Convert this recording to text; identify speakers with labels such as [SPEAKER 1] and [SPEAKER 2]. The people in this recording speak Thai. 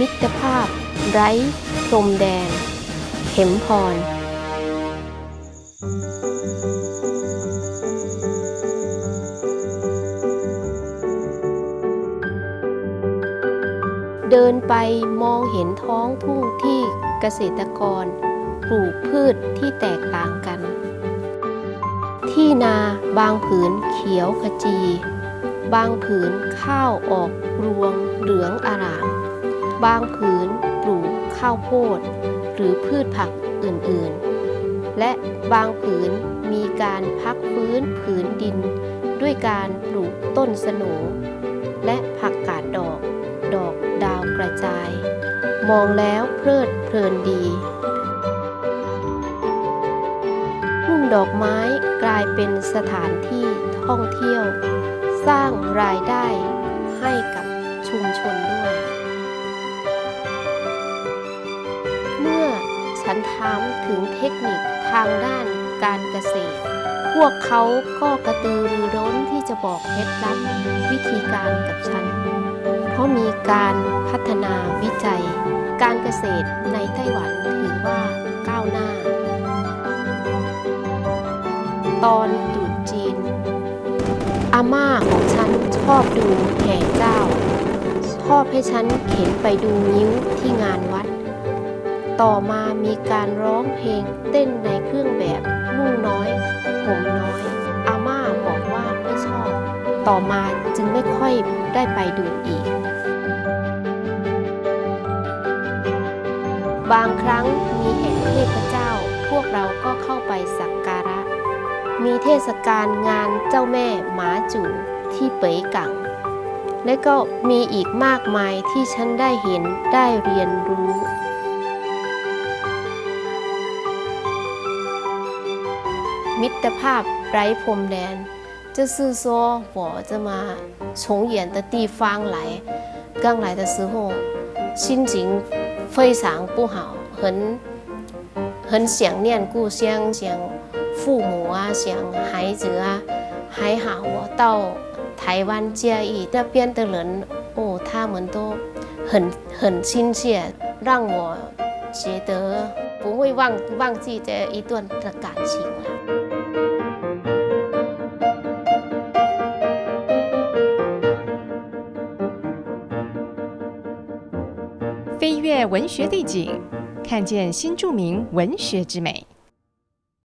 [SPEAKER 1] มิตรภาพ ไร้พรมแดน เข็มพรเดินไปมองเห็นท้องทุ่งที่เกษตรกร ปลูกพืชที่แตกต่างกัน ที่นาบางผืนเขียวขจี บางผืนข้าวออกรวงเหลืองอาราม บางผืนปลูกข้าวโพด หรือพืชผักอื่นๆ และบางผืนมีการพักฟื้นผืนดิน ด้วยการปลูกต้นสนูและผักกาดดอก ดอกดาวกระจาย มองแล้วเพลิดเพลินดีทุ่งดอกไม้กลายเป็นสถานที่ท่องเที่ยว สร้างรายได้ให้กับชุมชนด้วย ฉันถามถึงเทคนิคทางด้านการเกษตร พวกเขาก็กระตือรือร้นที่จะบอกเคล็ดลับวิธีการกับฉัน เพราะมีการพัฒนาวิจัย การเกษตรในไต้หวันถือว่าก้าวหน้า ตอนตรุษจีน อาม่าของฉันชอบดูแห่เจ้าชอบให้ฉันเข็นไปดูนิ้วที่งานวัด ต่อมามีการร้องเพลงเต้นในเครื่องแบบนุ่งน้อยห่มน้อย อาม่าบอกว่าไม่ชอบ ต่อมาจึงไม่ค่อยได้ไปดูอีก บางครั้งมีแห่เทพเจ้า พวกเราก็เข้าไปสักการะ มีเทศกาลงานเจ้าแม่หมาจูที่เป๋ยกังและก็มีอีกมากมายที่ฉันได้เห็นได้เรียนรู้ มิตรภาพไร้พรมแดน就是说我这么从远的地方来刚来的时候心情非常不好很很想念故乡想父母啊想孩子啊还好我到台湾嘉义那边的人哦他们都很很亲切让我觉得不会忘忘记这一段的感情了
[SPEAKER 2] 飞越文学地景，看见新著名文学之美。